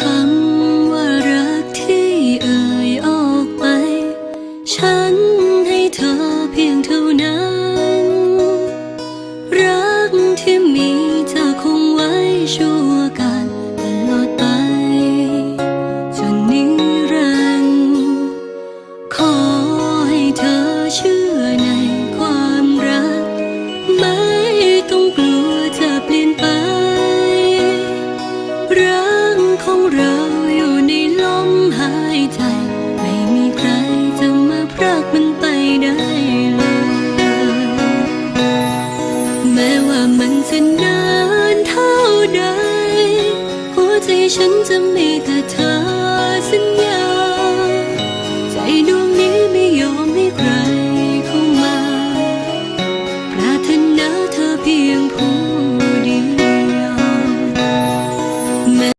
คำว่ารักที่เอ่ยออกไป ฉันให้เธอเพียงเท่านั้น รักที่างของเราอยู่ในลมหายใจ ไม่มีใครจะมาพรากมันไปได้เลย แม้ว่ามันจะนานเท่าใด หัวใจฉันจะมีแต่เธอสัญญา ใจดวงนี้ไม่ยอมให้ใครเข้ามา ปราถนาเธอเพียงผู้